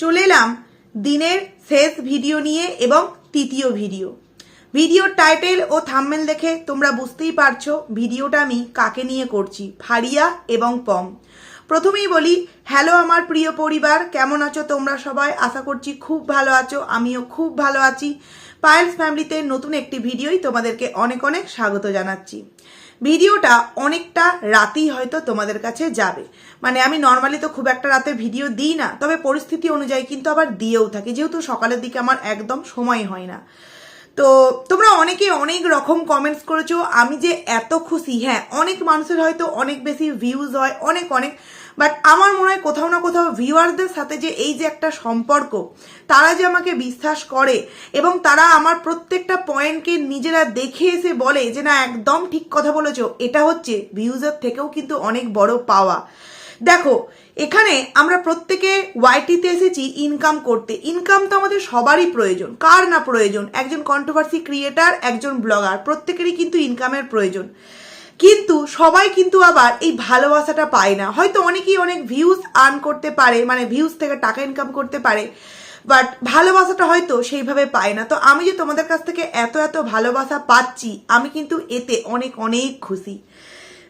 চলে এলাম দিনের শেষ ভিডিও নিয়ে এবং তৃতীয় ভিডিও। ভিডিওর টাইটেল ও থাম্বনেল দেখে তোমরা বুঝতেই পারছ ভিডিওটা আমি কাকে নিয়ে করছি, ফারিয়া এবং পম। প্রথমেই বলি, হ্যালো আমার প্রিয় পরিবার, কেমন আছো তোমরা সবাই? আশা করছি খুব ভালো আছো, আমিও খুব ভালো আছি। পায়েলস ফ্যামিলিতে নতুন একটি ভিডিওই তোমাদেরকে অনেক অনেক স্বাগত জানাচ্ছি। ভিডিওটা অনেকটা রাতেই হয়তো তোমাদের কাছে যাবে। মানে আমি নর্মালি তো খুব একটা রাতে ভিডিও দিই না, তবে পরিস্থিতি অনুযায়ী কিন্তু আবার দিয়েও থাকি। যেহেতু সকালের দিকে আমার একদম সময় হয় না। তো তোমরা অনেকে অনেক রকম কমেন্টস করেছ। আমি যে এত খুশি হ্যাঁ অনেক মানুষের হয়তো অনেক বেশি ভিউজ হয়, অনেক অনেক বাট আমার মনে হয় কোথাও না কোথাও ভিউয়ারদের সাথে যে এই যে একটা সম্পর্ক, তারা যে আমাকে বিশ্বাস করে এবং তারা আমার প্রত্যেকটা পয়েন্টকে নিজেরা দেখে এসে বলে যে, না, একদম ঠিক কথা বলেছ। এটা হচ্ছে ভিউজের থেকেও কিন্তু অনেক বড় পাওয়া। দেখো, এখানে আমরা প্রত্যেকে ওয়াইটিতে এসেছি ইনকাম করতে। ইনকাম তো আমাদের সবারই প্রয়োজন। কার না প্রয়োজন? একজন কন্ট্রোভার্সি ক্রিয়েটার একজন ব্লগার প্রত্যেকেরই কিন্তু ইনকামের প্রয়োজন। কিন্তু সবাই কিন্তু আবার এই ভালোবাসাটা পায় না। হয়তো অনেকেই অনেক ভিউজ আর্ন করতে পারে মানে ভিউজ থেকে টাকা ইনকাম করতে পারে বাট ভালোবাসাটা হয়তো সেইভাবে পায় না। তো আমি যে তোমাদের কাছ থেকে এত এত ভালোবাসা পাচ্ছি, আমি কিন্তু এতে অনেক অনেক খুশি।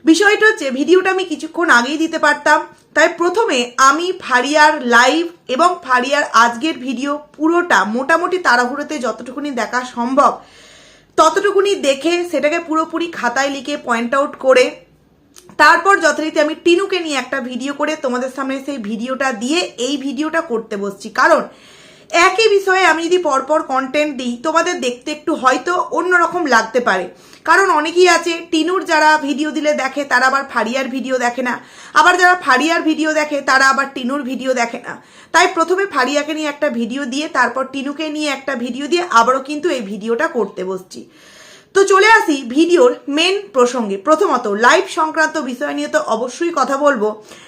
বিষয়টা হচ্ছে, ভিডিওটা আমি কিছুক্ষণ আগেই দিতে পারতাম। তাই প্রথমে আমি ফারিয়ার লাইভ এবং ফারিয়ার আজকের ভিডিও পুরোটা মোটামুটি তাড়াহুড়োতে যতটুকুনি দেখা সম্ভব, ততটুকুনি দেখে সেটাকে পুরোপুরি খাতায় লিখে পয়েন্ট আউট করে, তারপর যথারীতি আমি টিনুকে নিয়ে একটা ভিডিও করে তোমাদের সামনে সেই ভিডিওটা দিয়ে এই ভিডিওটা করতে বসছি। কারণ একই বিষয়ে আমি যদি পরপর কন্টেন্ট দিই, তোমাদের দেখতে একটু হয়তো অন্যরকম লাগতে পারে। কারণ অনেকেই আছে, টিনুর যারা ভিডিও দিলে দেখে, তারা আবার ফারিয়ার ভিডিও দেখে না। আবার যারা ফারিয়ার ভিডিও দেখে, তারা আবার টিনুর ভিডিও দেখে না। তাই প্রথমে ফারিয়াকে নিয়ে একটা ভিডিও দিয়ে, তারপর টিনুকে নিয়ে একটা ভিডিও দিয়ে, আবারও কিন্তু এই ভিডিওটা করতে বসছি। তো চলে আসি ভিডিওর মেন প্রসঙ্গে। প্রথমত লাইভ সংক্রান্ত বিষয় নিয়ে তো অবশ্যই কথা বলব।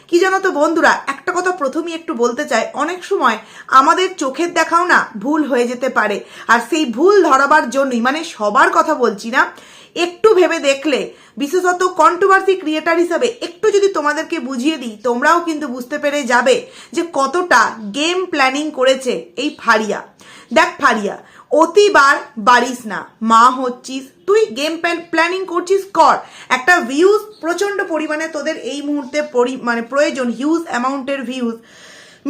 কি জানো তো বন্ধুরা, একটা কথা প্রথমেই একটু বলতে চাই। অনেক সময় আমাদের চোখের দেখাও না ভুল হয়ে যেতে পারে। আর সেই ভুল ধরাবার জন্যই মানে সবার কথা বলছি না, একটু ভেবে দেখলে, বিশেষত কন্ট্রোভার্সি ক্রিয়েটার হিসাবে একটু যদি তোমাদেরকে বুঝিয়ে দিই, তোমরাও কিন্তু বুঝতে পেরে যাবে যে কতটা গেম প্ল্যানিং করেছে এই ফারিয়া। দেখ ফারিয়া, অতিবার বাড়িস না। মা হচ্ছিস তুই গেম প্ল্যানিং করছিস, কর। একটা ভিউজ প্রচণ্ড পরিমাণে তোদের এই মুহূর্তে মানে প্রয়োজন হিউজ অ্যামাউন্টের ভিউজ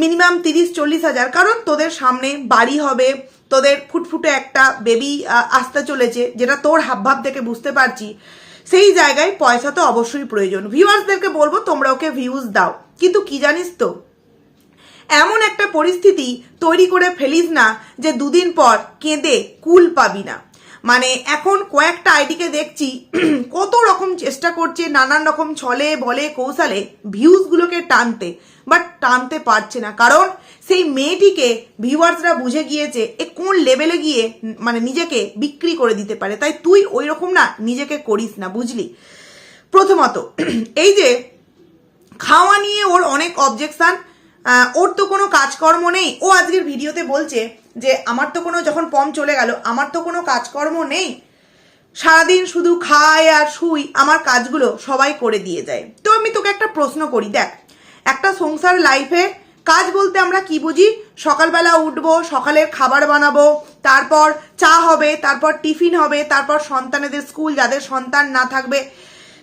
মিনিমাম তিরিশ, চল্লিশ হাজার, কারণ তোদের সামনে বাড়ি হবে, তোদের ফুটফুটে একটা বেবি আসতে চলেছে, যেটা তোর হাবভাব দেখে বুঝতে পারছি। সেই জায়গায় পয়সা তো অবশ্যই প্রয়োজন। ভিউয়ার্সদেরকে বলব, তোমরা ওকে ভিউজ দাও। কিন্তু কি জানিস তো, এমন একটা পরিস্থিতি তৈরি করে ফেলিস না যে দুদিন পর কেঁদে কুল পাবি না। মানে এখন কয়েকটা আইডিকে দেখছি, কত রকম চেষ্টা করছে, নানান রকম ছলে, বলে, কৌশলে ভিউজগুলোকে টানতে, বাট টানতে পারছে না। কারণ সেই মেয়েটিকে ভিউয়ার্সরা বুঝে গিয়েছে এ কোন লেভেলে গিয়ে মানে নিজেকে বিক্রি করে দিতে পারে। তাই তুই ওই রকম না নিজেকে করিস না, বুঝলি? প্রথমত, এই যে খাওয়া নিয়ে ওর অনেক অবজেকশান ওর তো কোনো কাজকর্ম নেই। ও আজকের ভিডিওতে বলছে যে আমার তো কোনো, যখন পম চলে গেল, আমার তো কোনো কাজকর্ম নেই। সারাদিন শুধু খাই আর শুই, আমার কাজগুলো সবাই করে দিয়ে যায়। তো আমি তোকে একটা প্রশ্ন করি, দেখ। একটা সংসার লাইফে কাজ বলতে আমরা কি বুঝি? সকালবেলা উঠবো, সকালের খাবার বানাবো, তারপর চা হবে, তারপর টিফিন হবে, তারপর সন্তানেদের স্কুল, যাদের সন্তান না থাকবে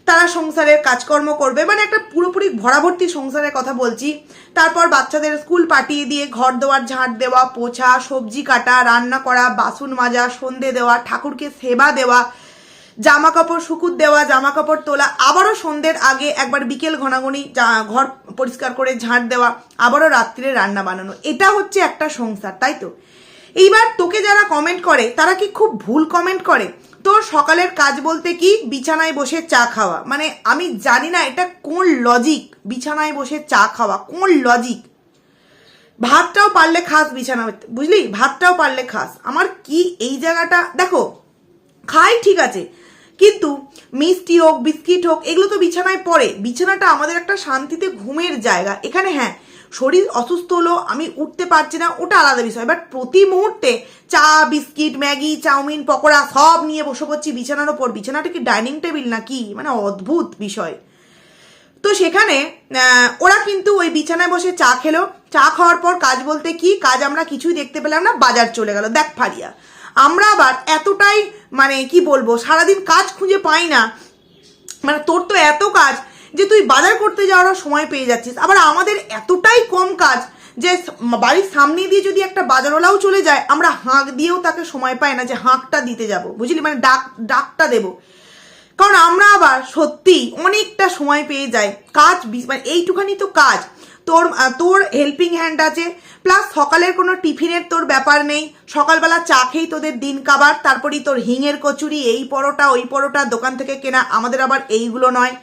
তারা সংসারের কাজকর্ম করবে। মানে একটা পুরোপুরি ভরাভর্তি সংসারের কথা বলছি। তারপর বাচ্চাদের স্কুল পাঠিয়ে দিয়ে ঘর দেওয়ার ঝাঁট দেওয়া, পোছা, সবজি কাটা, রান্না করা, বাসন মাজা, সন্ধে দেওয়া, ঠাকুরকে সেবা দেওয়া জামা কাপড় শুকুর দেওয়া জামা কাপড় তোলা, আবারও সন্ধ্যের আগে একবার বিকেল ঘনাগনি যা- ঘর পরিষ্কার করে ঝাঁট দেওয়া, আবারও রাত্রিরে রান্না বানানো। এটা হচ্ছে একটা সংসার, তাই তো? এইবার তোকে যারা কমেন্ট করে, তারা কি খুব ভুল কমেন্ট করে? তোর সকালের কাজ বলতে কি? বিছানায় বসে চা খাওয়া। মানে আমি জানি না এটা কোন লজিক বিছানায় বসে চা খাওয়া, কোন লজিক ভাতটাও পারলে খাস বিছানা বুঝলি? ভাতটাও পারলে খাস। আমার কি এই জায়গাটা, দেখো, খাই ঠিক আছে, কিন্তু মিষ্টি হোক, বিস্কিট হোক, এগুলো তো বিছানায় পড়ে। বিছানাটা আমাদের একটা শান্তিতে ঘুমের জায়গা। এখানে হ্যাঁ শরীর অসুস্থ হলো, আমি উঠতে পারছি না, ওটা আলাদা বিষয়। বাট প্রতি মুহূর্তে চা, বিস্কিট, ম্যাগি, চাউমিন, পকোড়া সব নিয়ে বসে পড়ছি বিছানার ওপর। বিছানাটা কি ডাইনিং টেবিল নাকি? মানে অদ্ভুত বিষয়। তো সেখানে ওরা কিন্তু ওই বিছানায় বসে চা খেলো। চা খাওয়ার পর কাজ বলতে কি, কাজ আমরা কিছুই দেখতে পেলাম না, বাজার চলে গেল। দেখ ফারিয়া, আমরা আবার এতটাই মানে কি বলব, সারাদিন কাজ খুঁজে পাই না। মানে তোর তো এত কাজ যে তুই বাজার করতে যাওয়ারও সময় পেয়ে যাচ্ছিস। আবার আমাদের এতটাই কম কাজ যে বাড়ির সামনে দিয়ে যদি একটা বাজারওয়ালাও চলে যায়, আমরা হাঁক দিয়েও তাকে সময় পাই না যে হাঁকটা দিতে যাব। বুঝলি? মানে ডাক, ডাকটা দেবো। কারণ আমরা আবার সত্যি অনেকটা সময় পেয়ে যাই। কাজ মানে এইটুখানি তো কাজ। তোর তোর হেল্পিং হ্যান্ড আছে প্লাস সকালের কোনো টিফিনের তোর ব্যাপার নেই। সকালবেলা চা খেয়েই তোদের দিন কাবার, তারপরেই তোর হিঙের কচুরি, এই পরোটা, ওই পরোটা দোকান থেকে কেনা। আমাদের আবার এইগুলো নয়।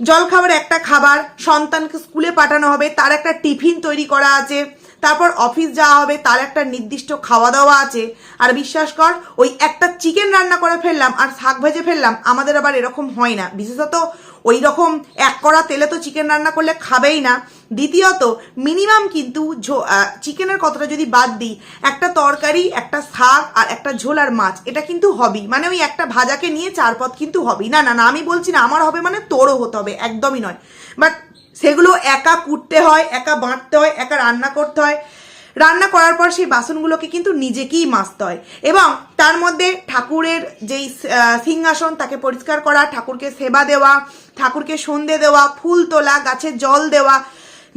জলখাবার একটা খাবার, সন্তানকে স্কুলে পাঠানো হবে, তার একটা টিফিন তৈরি করা আছে, তারপর অফিস যাওয়া হবে, তার একটা নির্দিষ্ট খাওয়া দাওয়া আছে। আর বিশ্বাস কর, ওই একটা চিকেন রান্না করে ফেললাম আর শাক ভেজে ফেললাম, আমাদের আবার এরকম হয় না। বিশেষত ওই রকম এক কড়া তেলে তো চিকেন রান্না করলে খাবেই না। দ্বিতীয়ত মিনিমাম কিন্তু চিকেনের কথাটা যদি বাদ দিই, একটা তরকারি, একটা শাক আর একটা ঝোল আর মাছ, এটা কিন্তু হবেই মানে ওই একটা ভাজাকে নিয়ে চার পথ কিন্তু হবেই না না না, আমি বলছি না, আমার হবে মানে তোরও হতে হবে, একদমই নয়। বাট সেগুলো একা কুটতে হয়, একা বাঁটতে হয়, একা রান্না করতে হয়। রান্না করার পর সেই বাসনগুলোকে কিন্তু নিজেকেই মাজতে হয়। এবং তার মধ্যে ঠাকুরের যেই সিংহাসন, তাকে পরিষ্কার করা, ঠাকুরকে সেবা দেওয়া, ঠাকুরকে সন্ধে দেওয়া, ফুল তোলা, গাছে জল দেওয়া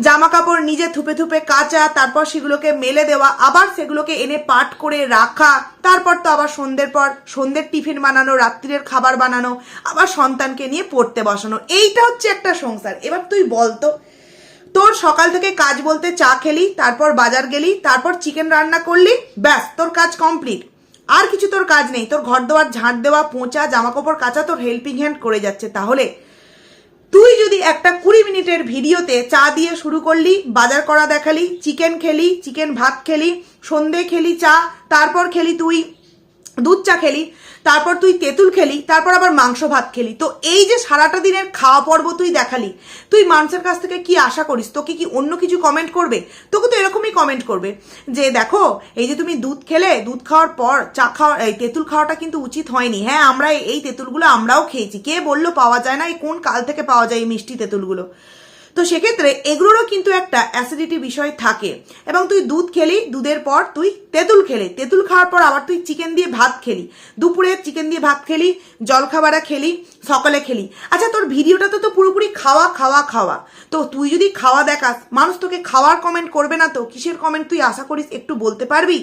জামা কাপড় নিজে থুপে থুপে কাচা, তারপর সেগুলোকে মেলে দেওয়া, আবার সেগুলোকে এনে পাট করে রাখা, তারপর তো আবার সন্ধ্যের পর সন্ধ্যের টিফিন বানানো রাত্রিরের খাবার বানানো, আবার সন্তানকে নিয়ে পড়তে বসানো। এইটা হচ্ছে একটা সংসার। এবার তুই বলতো তোর সকাল থেকে কাজ বলতে চা খেলি, তারপর বাজার গেলি, তারপর চিকেন রান্না করলি, ব্যাস, তোর কাজ কমপ্লিট আর কিছু তোর কাজ নেই, তোর ঘর দেওয়ার ঝাঁট দেওয়া, পোঁচা জামা কাপড় কাচা তোর হেল্পিং হ্যান্ড করে যাচ্ছে তাহলে। তুই যদি একটা কুড়ি মিনিটের ভিডিওতে চা দিয়ে শুরু করলি, বাজার করা দেখালি চিকেন খেলি চিকেন ভাত খেলি, সন্ধে খেলি চা, তারপর খেলি তুই দুধ চা খেলি, তারপর তুই তেঁতুল খেলি, তারপর আবার মাংস ভাত খেলি। তো এই যে সারাটা দিনের খাওয়া পর্ব তুই দেখালি, তুই মানুষের কাছ থেকে কি আশা করিস? তোকে কি অন্য কিছু কমেন্ট করবে? তোকে তো এরকমই কমেন্ট করবে যে, দেখো, এই যে তুমি দুধ খেলে, দুধ খাওয়ার পর চা খাওয়া, এই তেঁতুল খাওয়াটা কিন্তু উচিত হয়নি। হ্যাঁ আমরা এই তেঁতুলগুলো আমরাও খেয়েছি। কে বলল পাওয়া যায় না? এই কোন কাল থেকে পাওয়া যায় এই মিষ্টি তেঁতুলগুলো? তো সেক্ষেত্রে এগুলোরও কিন্তু একটা অ্যাসিডিটি বিষয় থাকে। এবং তুই দুধ খেলি, দুধের পর তুই তেঁতুল খেলে। তেঁতুল খাওয়ার পর আবার তুই চিকেন দিয়ে ভাত খেলি। দুপুরে চিকেন দিয়ে ভাত খেলি জলখাবারা খেলি, সকালে খেলি। আচ্ছা তোর ভিডিওটা তো তো পুরোপুরি খাওয়া খাওয়া খাওয়া। তো তুই যদি খাওয়া দেখাস, মানুষ তোকে খাওয়ার কমেন্ট করবে না তো? কিসের কমেন্ট তুই আশা করিস একটু বলতে পারবি?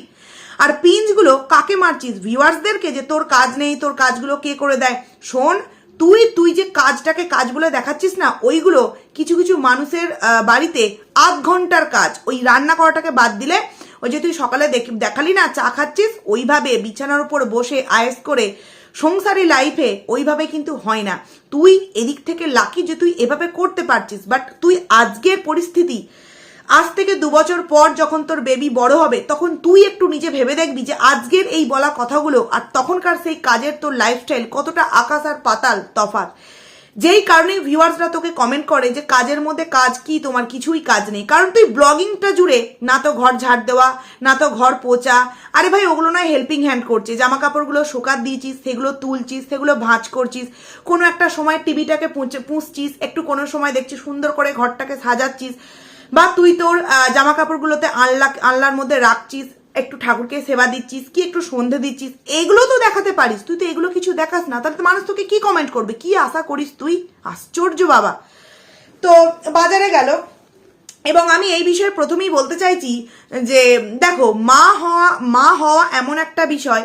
আর পিঞ্চগুলো কাকে মারছিস? ভিউয়ার্সদেরকে যে তোর কাজ নেই, তোর কাজগুলো কে করে দেয়? শোন তুই তুই যে কাজটাকে কাজ বলে দেখাচ্ছিস না, ওইগুলো কিছু কিছু মানুষের বাড়িতে আধ ঘণ্টার কাজ। ওই রান্না করাটাকে বাদ দিলে ওই যে তুই সকালে দেখ- দেখালি না, চা খাচ্ছিস, ওইভাবে বিছানার উপর বসে আয়েস করে সংসারী লাইফে ওইভাবে কিন্তু হয় না। তুই এদিক থেকে লাকি যে তুই এভাবে করতে পারছিস বাট তুই আজকের পরিস্থিতি আজ থেকে দু বছর পর যখন তোর বেবি বড় হবে, তখন তুই একটু নিজে ভেবে দেখবি যে আজকের এই বলা কথাগুলো আর তখনকার সেই কাজের তোর লাইফস্টাইল কতটা আকাশ আর পাতাল তফাৎ। যেই কারণে ভিউয়ার্সরা তোকে কমেন্ট করে যে কাজের মধ্যে কাজ কি, তোমার কিছুই কাজ নেই। কারণ তুই ব্লগিংটা জুড়ে না তো ঘর ঝাড় দেওয়া, না তো ঘর পোচা। আরে ভাই, ওগুলো নয় হেল্পিং হ্যান্ড করছে জামা কাপড়গুলো শোকাত দিয়েছিস, সেগুলো তুলছিস, সেগুলো ভাঁজ করছিস, কোনো একটা সময় টিভিটাকে পুঁচে পুষছিস একটু কোনো সময় দেখছিস সুন্দর করে ঘরটাকে সাজাচ্ছিস। বা তুই তোর জামা কাপড়গুলোতে আল্লাহ আল্লাহর মধ্যে রাখছিস, একটু ঠাকুরকে সেবা দিচ্ছিস, কি একটু সন্ধে দিচ্ছিস, এগুলো তো দেখাতে পারিস। তুই তো এগুলো কিছু দেখাস না, তাহলে তো মানুষ তোকে কি কমেন্ট করবে? কি আশা করিস তুই? আশ্চর্য বাবা। তো বাজারে গেল, এবং আমি এই বিষয়ে প্রথমেই বলতে চাইছি যে, দেখো, মা হওয়া মা হওয়া এমন একটা বিষয়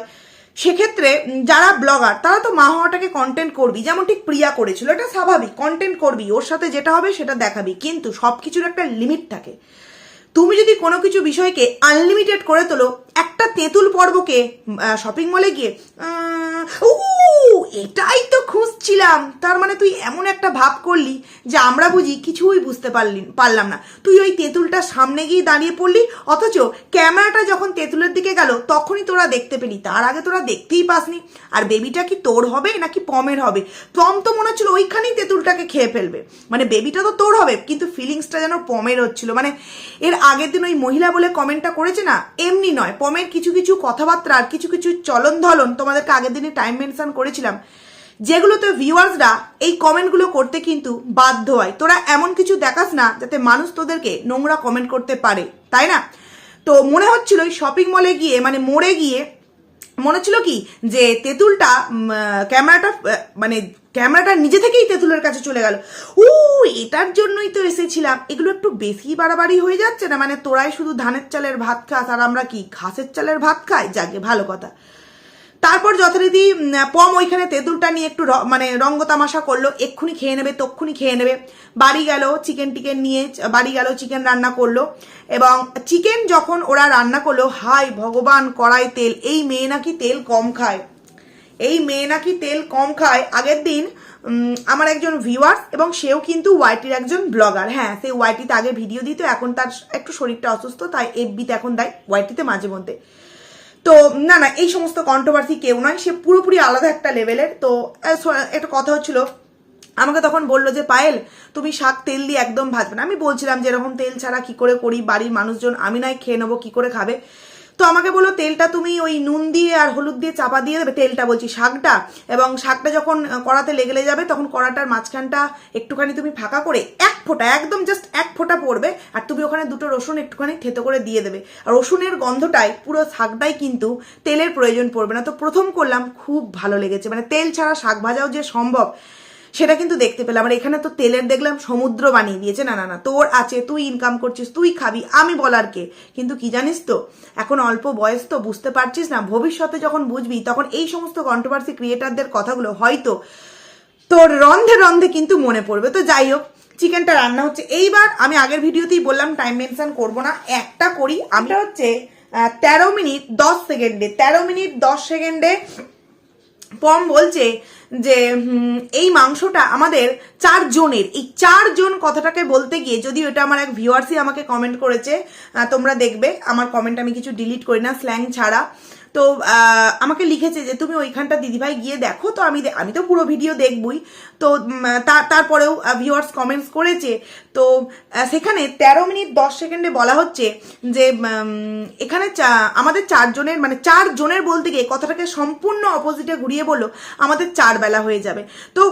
সেক্ষেত্রে যারা ব্লগার তারা তো মা হওয়াটাকে কন্টেন্ট করবি, যেমন ঠিক প্রিয়া করেছিল, এটা স্বাভাবিক কন্টেন্ট করবি, ওর সাথে যেটা হবে সেটা দেখাবি, কিন্তু সব কিছুর একটা লিমিট থাকে। তুমি যদি কোনো কিছু বিষয়কে আনলিমিটেড করে তোলো, একটা তেঁতুল পর্বকে শপিং মলে গিয়ে এটাই তো খুঁজছিলাম। তার মানে তুই এমন একটা ভাব করলি যে আমরা বুঝি কিছুই বুঝতে পারলি, পারলাম না। তুই ওই তেঁতুলটা সামনে গিয়ে দাঁড়িয়ে পড়লি, অথচ ক্যামেরাটা যখন তেঁতুলের দিকে গেল, তখনই তোরা দেখতে পেলি। তার আগে তোরা দেখতেই পাসনি। আর বেবিটা কি তোর হবে, নাকি পমের হবে? পম তো মনে হচ্ছিল ওইখানেই তেঁতুলটাকে খেয়ে ফেলবে। মানে বেবিটা তো তোর হবে, কিন্তু ফিলিংসটা যেন পমের হচ্ছিল। মানে এর আগের দিন ওই মহিলা বলে কমেন্টটা করেছে না, এমনি নয়। পমের কিছু কিছু কথাবার্তা আর কিছু কিছু চলন ধলন তোমাদেরকে আগের দিনে টাইম মেনশন করেছিলাম। যেগুলোতে ভিউয়ার্সরা এই কমেন্টগুলো করতে কিন্তু বাধ্য হয়। তোরা এমন কিছু দেখাস না যাতে মানুষ তোদেরকে নোংরা কমেন্ট করতে পারে, তাই না? তো মনে হচ্ছিল ওই শপিং মলে গিয়ে মানে মোড়ে গিয়ে, মনে হচ্ছিল কি যে তেঁতুলটা ক্যামেরাটা মানে ক্যামেরাটা নিজে থেকেই তেঁতুলের কাছে চলে গেল। ও এটার জন্যই তো এসেছিলাম। এগুলো একটু বেশি বাড়াবাড়ি হয়ে যাচ্ছে না? মানে তোরাই শুধু ধানের চালের ভাত খাস, আর আমরা কি ঘাসের চালের ভাত খাই? যাকে ভালো কথা। তারপর যথারীতি পম ওইখানে তেঁতুলটা নিয়ে একটু মানে রঙ্গ তামাশা করল, এক্ষুনি খেয়ে নেবে, তক্ষুনি খেয়ে নেবে। বাড়ি গেল চিকেন টিকেন নিয়ে, বাড়ি গেল চিকেন রান্না করল। এবং চিকেন যখন ওরা রান্না করল হাই ভগবান, কড়াই তেল, এই মেয়ে নাকি তেল কম খায়। এই মেয়ে নাকি তেল কম খায়। আগের দিন আমার একজন ভিউয়ার্স এবং সেও কিন্তু ওয়াইটির একজন ব্লগার হ্যাঁ সে ওয়াইটিতে আগে ভিডিও দিত, এখন তার একটু শরীরটা অসুস্থ, তাই এফবিতে এখন দেয় ওয়াইটিতে মাঝে মধ্যে। তো, না না, এই সমস্ত কন্ট্রোভার্সি কেউ নয়, সে পুরোপুরি আলাদা একটা লেভেলের তো একটা কথা হচ্ছিল, আমাকে তখন বলল যে, পায়েল, তুমি শাক তেল দিয়ে একদম ভাজবে না। আমি বলছিলাম যে, এরকম তেল ছাড়া কি করে করি? বাড়ির মানুষজন, আমি নয়, খেয়ে নেব, কি করে খাবে? তো আমাকে বলল, তেলটা তুমি ওই নুন দিয়ে আর হলুদ দিয়ে চাপা দিয়ে দেবে, তেলটা বলছি শাকটা। এবং শাকটা যখন কড়াতে লেগে যাবে, তখন কড়াটার মাঝখানটা একটুখানি তুমি ফাঁকা করে এক ফোঁটা, একদম জাস্ট এক ফোঁটা পড়বে, আর তুমি ওখানে দুটো রসুন একটুখানি থেতো করে দিয়ে দেবে। আর রসুনের গন্ধটাই পুরো শাকটাই কিন্তু তেলের প্রয়োজন পড়বে না। তো প্রথম করলাম, খুব ভালো লেগেছে। মানে তেল ছাড়া শাক ভাজাও যে সম্ভব সেটা কিন্তু দেখতে পেলাম। আর এখানে তো তেলের দেখলাম সমুদ্র বানিয়ে দিয়েছে। না না না, তোর আছে, তুই ইনকাম করছিস, তুই খাবি, আমি বলার কে? কিন্তু কি জানিস তো, এখন অল্প বয়স তো বুঝতে পারছিস না, ভবিষ্যতে যখন বুঝবি, তখন এই সমস্ত কন্ট্রোভার্সি ক্রিয়েটারদের কথাগুলো হয়তো তোর রন্ধে রন্ধে কিন্তু মনে পড়বে। তো যাই হোক চিকেনটা রান্না হচ্ছে। এইবার আমি আগের ভিডিওতেই বললাম টাইম মেনশন করব না, একটা করি। আমরা হচ্ছে তেরো মিনিট দশ সেকেন্ডে তেরো মিনিট দশ সেকেন্ডে পম বলছে যে এই মাংসটা আমাদের চারজনের, এই চারজন কথাটাকে বলতে গিয়ে যদি ওটা আমার এক ভিউয়ার্সই আমাকে কমেন্ট করেছে তোমরা দেখবে, আমার কমেন্ট আমি কিছু ডিলিট করি না স্ল্যাং ছাড়া। তো আমাকে লিখেছে যে, তুমি ওইখানটা দিদিভাই গিয়ে দেখো। তো আমি আমি তো পুরো ভিডিও দেখবই। তো তারপরেও ভিউয়ার্স কমেন্টস করেছে। তো সেখানে তেরো মিনিট দশ সেকেন্ডে বলা হচ্ছে যে এখানে আমাদের চারজনের মানে চারজনের বলতে গিয়ে কথাটাকে সম্পূর্ণ অপোজিটে ঘুরিয়ে বলল, আমাদের চার বেলা হয়ে যাবে। তো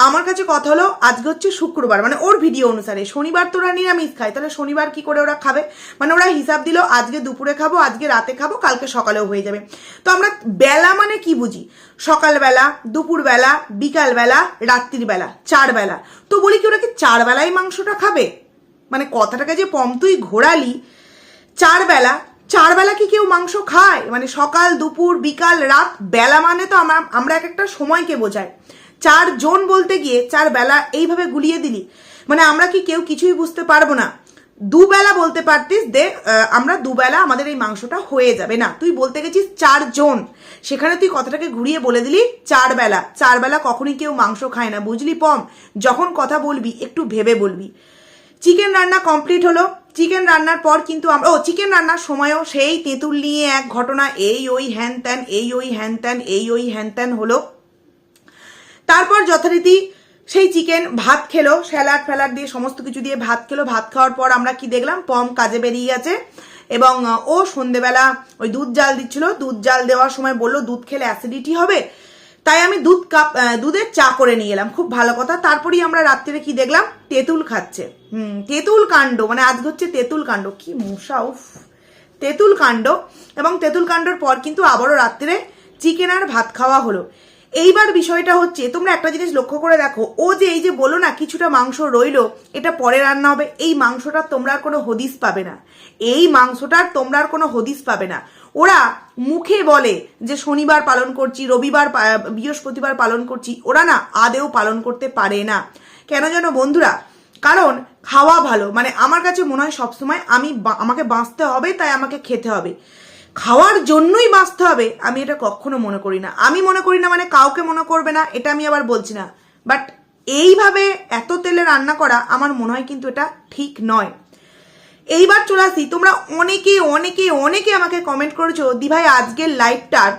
আমার কাছে কথা হলো, আজকে হচ্ছে শুক্রবার মানে ওর ভিডিও অনুসারে। শনিবার তো ওরা নিরামিষ খায়, তাহলে শনিবার কি করে ওরা খাবে? মানে ওরা হিসাব দিল, আজকে দুপুরে খাব, আজকে রাতে খাব, কালকে সকালেও হয়ে যাবে। তো আমরা বেলা মানে কি বুঝি? সকালবেলা, দুপুরবেলা, বিকালবেলা রাত্রির বেলা চার বেলা তো বলি কি ওরা কি চার বেলায় মাংসটা খাবে? মানে কথাটাকে যে পম তুই ঘোরালি চার বেলা চার বেলা কি কেউ মাংস খায়? মানে সকাল, দুপুর, বিকাল, রাত, বেলা মানে তো আমরা আমরা এক একটা সময়কে বোঝায়। চার জন বলতে গিয়ে চার বেলা এইভাবে গুলিয়ে দিলি। মানে আমরা কি কেউ কিছুই বুঝতে পারব না। দুবেলা বলতে পারতিস দে আমরা দুবেলা আমাদের এই মাংসটা হয়ে যাবে না। তুই বলতে গেছিস চার জন। সেখানে তুই কথাটাকে ঘুরিয়ে বলে দিলি, চার বেলা। চার বেলা কখনই কেউ মাংস খায় না। বুঝলি পম? যখন কথা বলবি, একটু ভেবে বলবি। চিকেন রান্না কমপ্লিট হলো। চিকেন রান্নার পর কিন্তু আমরা ও, চিকেন রান্নার সময়ও সেই তেঁতুল নিয়ে এক ঘটনা, এই ওই হ্যান ত্যান, এই ওই হ্যান ত্যান, এই ওই হ্যান ত্যান হলো। তারপর যথারীতি সেই চিকেন ভাত খেলো স্যালাড ফ্যালাড দিয়ে সমস্ত কিছু দিয়ে ভাত খেলো। ভাত খাওয়ার পর আমরা কি দেখলাম? পম কাজে বেরিয়ে গেছে এবং ও সন্ধেবেলা ওই দুধ জাল দিচ্ছিল। দুধ জাল দেওয়ার সময় বলল, দুধ খেলে অ্যাসিডিটি হবে? তাই আমি দুধ কাপ দুধের চা করে নিয়ে এলাম। খুব ভালো কথা। তারপরেই আমরা রাত্রিরে কি দেখলাম? তেঁতুল খাচ্ছে। হুম, তেঁতুল কাণ্ড। মানে আজ হচ্ছে তেঁতুল কাণ্ড। কি মশা উফ। তেঁতুল কাণ্ড। এবং তেঁতুল কাণ্ডর পর কিন্তু আবারও রাত্রে চিকেন আর ভাত খাওয়া হলো। এইবার বিষয়টা হচ্ছে, তোমরা একটা জিনিস লক্ষ্য করে দেখো, ও যে এই যে বলো না, কিছুটা মাংস রইল, এটা পরে রান্না হবে, এই মাংসটার তোমরা আর কোনো হদিস পাবে না। এই মাংসটার তোমরা আর কোনো হদিস পাবে না। ওরা মুখে বলে যে শনিবার পালন করছি, রবিবার বৃহস্পতিবার পালন করছি, ওরা না আদেও পালন করতে পারে না। কেন যেন বন্ধুরা? কারণ খাওয়া ভালো মানে আমার কাছে মনে হয় সবসময় আমি আমাকে বাঁচতে হবে, তাই আমাকে খেতে হবে। খাওয়ার জন্যই বাঁচতে হবে, আমি এটা কখনো মনে করি না। আমি মনে করি না মানে কাউকে মনে করবে না, এটা আমি আবার বলছি না। বাট এইভাবে এত তেলে রান্না করা আমার মনে হয় কিন্তু এটা ঠিক নয়। এইবার চলে আসি, তোমরা অনেকে অনেকে অনেকে আমাকে কমেন্ট করেছ দিভাই আজকের লাইভটার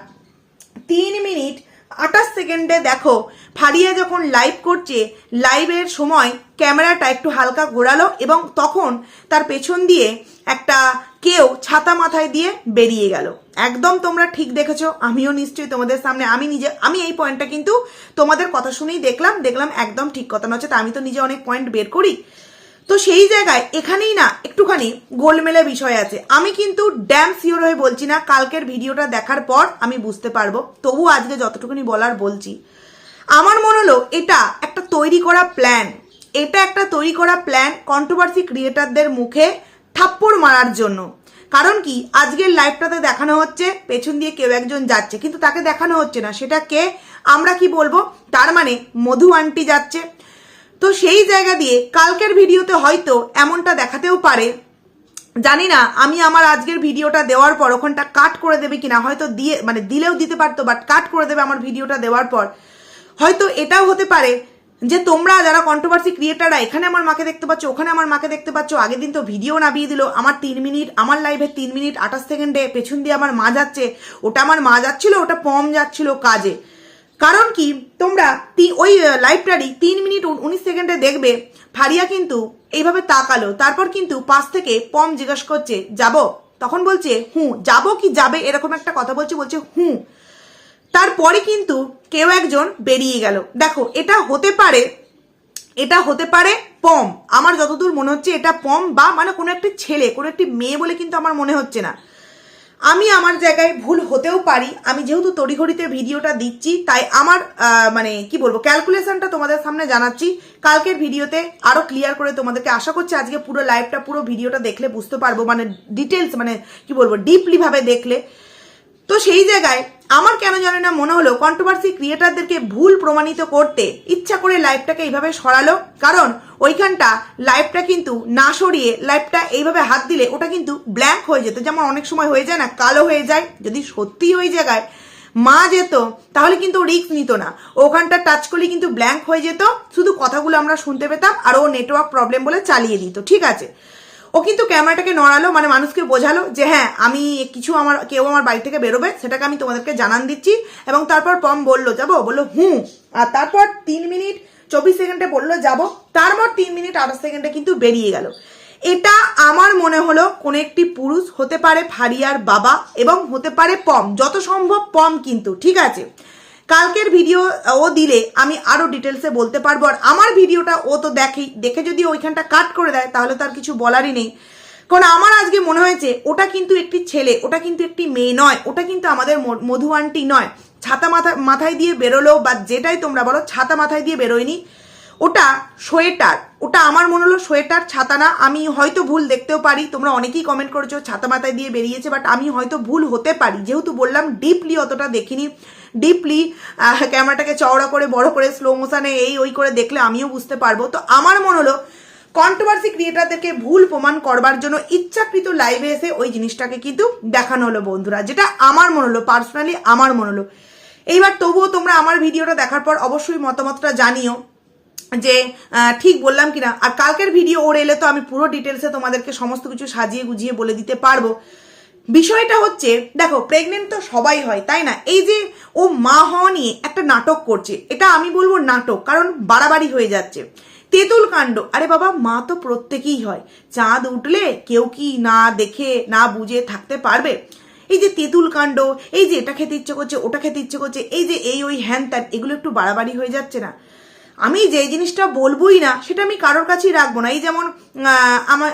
তিন মিনিট আঠাশ সেকেন্ডে দেখো। ফারিয়া যখন লাইভ করছে লাইভের সময় ক্যামেরাটা একটু হালকা ঘোরালো এবং তখন তার পেছন দিয়ে একটা কেউ ছাতা মাথায় দিয়ে বেরিয়ে গেল। একদম তোমরা ঠিক দেখেছ, আমিও নিশ্চয়ই তোমাদের সামনে, আমি নিজে, আমি এই পয়েন্টটা কিন্তু তোমাদের কথা শুনেই দেখলাম দেখলাম একদম ঠিক কথা নচ্ছে আমি তো নিজে অনেক পয়েন্ট বের করি। তো সেই জায়গায়, এখানেই না, একটুখানি গোলমেলে বিষয় আছে। আমি কিন্তু ড্যাম সিওর হয়ে বলছি না, কালকের ভিডিওটা দেখার পর আমি বুঝতে পারব, তবু আজকে যতটুকুনি বলার বলছি। আমার মনে হলো এটা একটা তৈরি করা প্ল্যান এটা একটা তৈরি করা প্ল্যান কন্ট্রোভার্সি ক্রিয়েটারদের মুখে থাপ্পড় মারার জন্য। কারণ কি? আজকের লাইভটাতে দেখানো হচ্ছে, পেছন দিয়ে কেউ একজন যাচ্ছে, কিন্তু তাকে দেখানো হচ্ছে না। সেটা কে? আমরা কি বলব? তার মানে মধু আন্টি যাচ্ছে। তো সেই জায়গা দিয়ে কালকের ভিডিওতে হয়তো এমনটা দেখাতেও পারে। জানি না, আমি আমার আজকের ভিডিওটা দেওয়ার পর ওখানটা কাট করে দেবে কিনা, হয়তো দিয়ে মানে দিলেও দিতে পারতো বাট কাট করে দেবে আমার ভিডিওটা দেওয়ার পর। হয়তো এটাও হতে পারে যে তোমরা যারা কন্ট্রোভার্সি ক্রিয়েটাররা এখানে আমার মাকে দেখতে পাচ্ছ, ওখানে আমার মাকে দেখতে পাচ্ছ, আগের দিন তো ভিডিও নামিয়ে দিল, আমার তিন মিনিট আমার লাইভে তিন মিনিট আঠাশ সেকেন্ডে পেছন দিয়ে আমার মা যাচ্ছে, ওটা আমার মা যাচ্ছিল, ওটা পম যাচ্ছিল কাজে। কারণ কি? তোমরা ওই লাইভটারই তিন মিনিট উনিশ সেকেন্ডে দেখবে, ফারিয়া কিন্তু এইভাবে তাকালো, তারপর কিন্তু পাশ থেকে পম জিজ্ঞেস করছে, যাব? তখন বলছে, হুঁ, যাব কি যাবে? এরকম একটা কথা বলছে বলছে, হুঁ। তারপরে কিন্তু কেউ একজন বেরিয়ে গেল। দেখো, এটা হতে পারে, এটা হতে পারে পম। আমার যতদূর মনে হচ্ছে এটা পম বা মানে কোনো একটি ছেলে, কোনো একটি মেয়ে বলে কিন্তু আমার মনে হচ্ছে না। আমি আমার জায়গায় ভুল হতেও পারি। আমি যেহেতু তড়িঘড়িতে ভিডিওটা দিচ্ছি, তাই আমার মানে কি বলব ক্যালকুলেশনটা তোমাদের সামনে জানাচ্ছি। কালকের ভিডিওতে আরও ক্লিয়ার করে তোমাদেরকে আশা করছি আজকে পুরো লাইভটা পুরো ভিডিওটা দেখলে বুঝতে পারব। মানে ডিটেলস মানে কি বলব ডিপলিভাবে দেখলে। তো সেই জায়গায় আমার কেন জানি না মনে হলো কন্ট্রোভার্সি ক্রিয়েটারদেরকে ভুল প্রমাণিত করতে ইচ্ছা করে লাইভটাকে এইভাবে সরালো। কারণ ওইখানটা লাইভটা কিন্তু না সরিয়ে লাইভটা এইভাবে হাত দিলে ওটা কিন্তু ব্ল্যাঙ্ক হয়ে যেত। যেমন অনেক সময় হয়ে যায় না, কালো হয়ে যায়। যদি সত্যি ওই জায়গায় মা যেত, তাহলে কিন্তু রিস্ক নিত না। ওখানটা টাচ করলে কিন্তু ব্ল্যাঙ্ক হয়ে যেত। শুধু কথাগুলো আমরা শুনতে পেতাম আর ও নেটওয়ার্ক প্রবলেম বলে চালিয়ে দিত। ঠিক আছে? ও কিন্তু ক্যামেরাটাকে নড়ালো মানে মানুষকে বোঝালো যে হ্যাঁ আমি কিছু আমার, কেউ আমার বাড়ি থেকে বেরোবে, সেটাকে আমি তোমাদেরকে জানান দিচ্ছি। এবং তারপর পম বলল, যাব? বলল, হুম। আর তারপর তিন মিনিট চব্বিশ সেকেন্ডে বলল, যাব। তারপর তিন মিনিট আঠাশ সেকেন্ডে কিন্তু বেরিয়ে গেল। এটা আমার মনে হলো কোনো একটি পুরুষ, হতে পারে ফারিয়ার বাবা এবং হতে পারে পম। যত সম্ভব পম কিন্তু, ঠিক আছে? কালকের ভিডিও ও দিলে আমি আরও ডিটেলসে বলতে পারব। আর আমার ভিডিওটা ও তো দেখেই দেখে যদি ওইখানটা কাট করে দেয়, তাহলে তার কিছু বলারই নেই। কারণ আমার আজকে মনে হয়েছে, ওটা কিন্তু একটি ছেলে, ওটা কিন্তু একটি মেয়ে নয়, ওটা কিন্তু আমাদের মধু আন্টি নয়। ছাতা মাথা, মাথায় দিয়ে বেরোলো বা যেটাই তোমরা বলো, ছাতা মাথায় দিয়ে বেরোয়নি। ওটা সোয়েটার, ওটা আমার মনে হলো সোয়েটার, ছাতা না। আমি হয়তো ভুল দেখতেও পারি, তোমরা অনেকেই কমেন্ট করেছ ছাতা মাথায় দিয়ে বেরিয়েছে বাট আমি হয়তো ভুল হতে পারি। যেহেতু বললাম ডিপলি অতটা দেখিনি ডিপলি ক্যামেরাটাকে চওড়া করে, বড় করে স্লো মোশনে এই ওই করে দেখলে আমিও বুঝতে পারব। তো আমার মনে হলো কন্ট্রোভার্সি ক্রিয়েটারদেরকে ভুল প্রমাণ করবার জন্য ইচ্ছাকৃত লাইভে এসে ওই জিনিসটাকে কিন্তু দেখানো হলো বন্ধুরা, যেটা আমার মনে হলো পার্সোনালি আমার মনে হলো। এইবার তবুও তোমরা আমার ভিডিওটা দেখার পর অবশ্যই মতামতটা জানিও। যে ঠিক বললাম কিনা? আর কালকের ভিডিও ওর এলে তো আমি পুরো ডিটেলসে তোমাদেরকে সমস্ত কিছু সাজিয়ে গুজিয়ে বলে দিতে পারব। বিষয়টা হচ্ছে, দেখো প্রেগনেন্ট তো সবাই হয়, তাই না? এই যে ও মা হওয়া নিয়ে একটা নাটক করছে, এটা আমি বলব নাটক, কারণ বাড়াবাড়ি হয়ে যাচ্ছে। তেঁতুল কাণ্ড, আরে বাবা, মা তো প্রত্যেকেই হয়। চাঁদ উঠলে কেউ কি না দেখে, না বুঝে থাকতে পারবে? এই যে তেঁতুল কাণ্ড, এই যে এটা খেতে ইচ্ছে করছে, ওটা খেতে ইচ্ছে করছে, এই যে এই ওই হ্যান ত্যান, এগুলো একটু বাড়াবাড়ি হয়ে যাচ্ছে না? আমি যে জিনিসটা বলবোই না, সেটা আমি কারোর কাছেই রাখব না। এই যেমন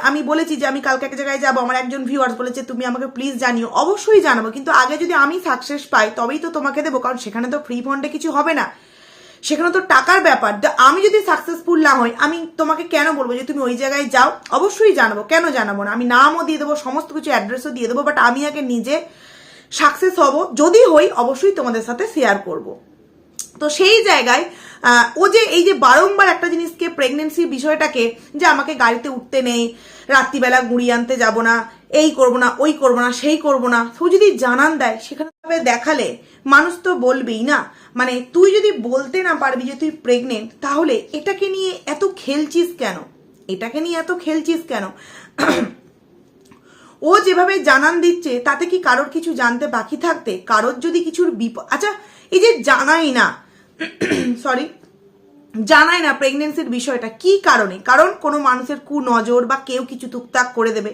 আমি বলেছি যে আমি কালকে এক জায়গায় যাব, আমার একজন ভিউয়ার্স বলেছে, তুমি আমাকে প্লিজ জানিও। অবশ্যই জানাব, কিন্তু আগে যদি আমি সাকসেস পাই, তবেই তো তোমাকে দেবো, কারণ সেখানে তো ফ্রি ফন্ডে কিছু হবে না। সেখানে তো টাকার ব্যাপার। আমি যদি সাকসেসফুল না হই, আমি তোমাকে কেন বলব যে তুমি ওই জায়গায় যাও? অবশ্যই জানাব। কেন জানাব না? আমি নামও দিয়ে দেবো, সমস্ত কিছু অ্যাড্রেসও দিয়ে দেবো বাট আমি আগে নিজে সাকসেস হব। যদি হই, অবশ্যই তোমাদের সাথে শেয়ার করব। তো সেই জায়গায় ও যে এই যে বারংবার একটা জিনিসকে প্রেগনেন্সির বিষয়টাকে যে আমাকে গাড়িতে উঠতে নেই, রাত্রিবেলা গুড়ি আনতে যাব না, এই করব না, ওই করব না, সেই করব না, ও যদি জানান দেয়, সেখানে দেখালে মানুষ তো বলবেই না। মানে তুই যদি বলতে না পারবি যে তুই প্রেগনেন্ট তাহলে এটাকে নিয়ে এত খেলছিস কেন? এটাকে নিয়ে এত খেলছিস কেন? ও যেভাবে জানান দিচ্ছে, তাতে কি কারোর কিছু জানতে বাকি থাকতে? কারোর যদি কিছুর বিপদ আচ্ছা এই যে জানাই না সরি জানায় না প্রেগনেন্সির বিষয়টা, কি কারণে? কারণ কোনো মানুষের কু নজর বা কেউ কিছু টুকটাক করে দেবে।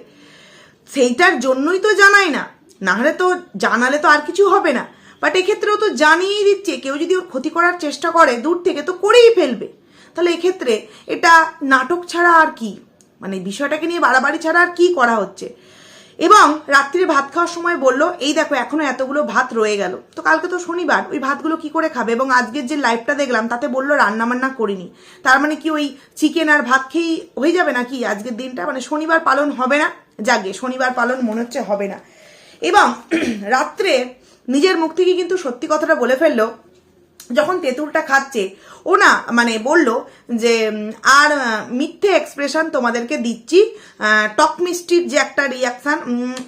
সেইটার জন্যই তো জানায় না। নাহলে তো জানালে তো আর কিছু হবে না। বাট এক্ষেত্রেও তো জানিয়েই দিচ্ছে, কেউ যদি ওর ক্ষতি করার চেষ্টা করে, দূর থেকে তো করেই ফেলবে। তাহলে এক্ষেত্রে এটা নাটক ছাড়া আর কি? মানে বিষয়টাকে নিয়ে বাড়াবাড়ি ছাড়া আর কি করা হচ্ছে? এবং রাত্রিরে ভাত খাওয়ার সময় বলল, এই দেখো, এখনও এতগুলো ভাত রয়ে গেল। তো কালকে তো শনিবার, ওই ভাতগুলো কি করে খাবে? এবং আজকের যে লাইভটা দেখলাম, তাতে বলল রান্না বান্না করিনি। তার মানে কি ওই চিকেন আর ভাত খেয়েই হয়ে যাবে নাকি? আজকের দিনটা মানে শনিবার পালন হবে না? জাগে শনিবার পালন মনে হচ্ছে হবে না। এবং রাত্রে নিজের মুখ থেকে কিন্তু সত্যি কথাটা বলে ফেলল যখন তেঁতুলটা খাচ্ছে, ও না মানে বলল যে আর মিথ্যে এক্সপ্রেশন তোমাদেরকে দিচ্ছি টক মিষ্টির যে একটা রিয়াকশান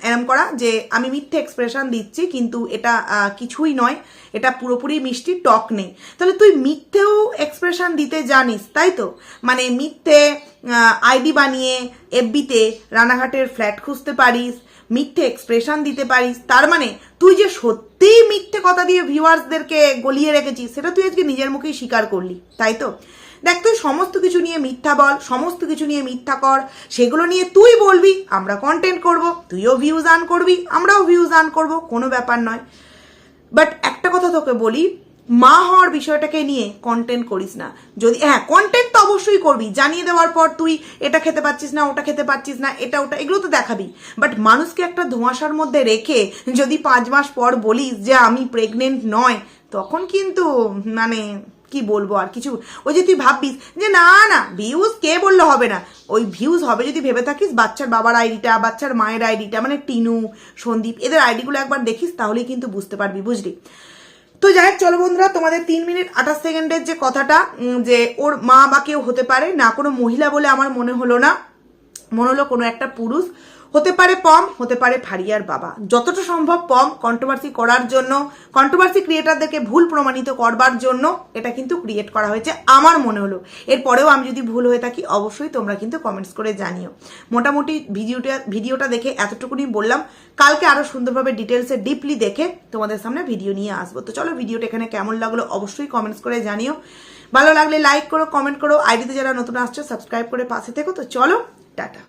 এরম করা যে, আমি মিথ্যে এক্সপ্রেশন দিচ্ছি, কিন্তু এটা কিছুই নয়, এটা পুরোপুরি মিষ্টি, টক নেই। তাহলে তুই মিথ্যেও এক্সপ্রেশন দিতে জানিস, তাই তো? মানে মিথ্যে আইডি বানিয়ে, এফবিতে, রানাঘাটের ফ্ল্যাট খুঁজতে পারিস মিথ্যে এক্সপ্রেশন দিতে পারিস। তার মানে তুই যে সত্যিই মিথ্যে কথা দিয়ে ভিউয়ার্সদেরকে গলিয়ে রেখেছিস, সেটা তুই আজকে নিজের মুখেই স্বীকার করলি, তাই তো? দেখ, তুই সমস্ত কিছু নিয়ে মিথ্যা বল, সমস্ত কিছু নিয়ে মিথ্যা কর, সেগুলো নিয়ে তুই বলবি, আমরা কন্টেন্ট করব, তুইও ভিউজ আন করবি, আমরাও ভিউজ আন করব, কোনো ব্যাপার নয়। বাট একটা কথা তোকে বলি মা হওয়ার বিষয়টাকে নিয়ে কন্টেন্ট করিস না। যদি হ্যাঁ কন্টেন্ট তো অবশ্যই করবি। জানিয়ে দেওয়ার পর তুই এটা খেতে পাচ্ছিস না, ওটা খেতে পাচ্ছিস না, এটা, ওটা, এগুলো তো দেখাবি। বাট মানুষকে একটা ধোঁয়াশার মধ্যে রেখে যদি পাঁচ মাস পর বলিস যে আমি প্রেগনেন্ট নয়, তখন কিন্তু মানে কি বলব আর কিছু? ওই যে তুই ভাববিস যে না না ভিউজ কে বললে হবে না? ওই ভিউজ হবে যদি ভেবে থাকিস বাচ্চার বাবার আইডিটা, বাচ্চার মায়ের আইডিটা মানে টিনু, সন্দীপ, এদের আইডিগুলো একবার দেখিস, তাহলেই কিন্তু বুঝতে পারবি, বুঝলি? তো যাই হোক চলো বন্ধুরা, তোমাদের তিন মিনিট আঠাশ সেকেন্ডের যে কথাটা যে ওর মা বা কেউ হতে পারে, না কোনো মহিলা বলে আমার মনে হলো না। মনে হলো কোনো একটা পুরুষ। হতে পারে পম, হতে পারে ফারিয়ার বাবা। যতটা সম্ভব পম কন্ট্রোভার্সি করার জন্য কন্ট্রোভার্সি ক্রিয়েটারদেরকে ভুল প্রমাণিত করবার জন্য এটা কিন্তু ক্রিয়েট করা হয়েছে আমার মনে হলো। এরপরেও আমি যদি ভুল হয়ে থাকি, অবশ্যই তোমরা কিন্তু কমেন্টস করে জানিও। মোটামুটি ভিডিওটা ভিডিওটা দেখে এতটুকুনি বললাম। কালকে আরও সুন্দরভাবে ডিটেলসে ডিপলি দেখে তোমাদের সামনে ভিডিও নিয়ে আসব। তো চলো ভিডিওটা এখানে কেমন লাগল অবশ্যই কমেন্টস করে জানিও। ভালো লাগলে লাইক করো কমেন্ট করো। আইডিতে যারা নতুন আসছো সাবস্ক্রাইব করে পাশে থেকো। তো চলো, টাটা।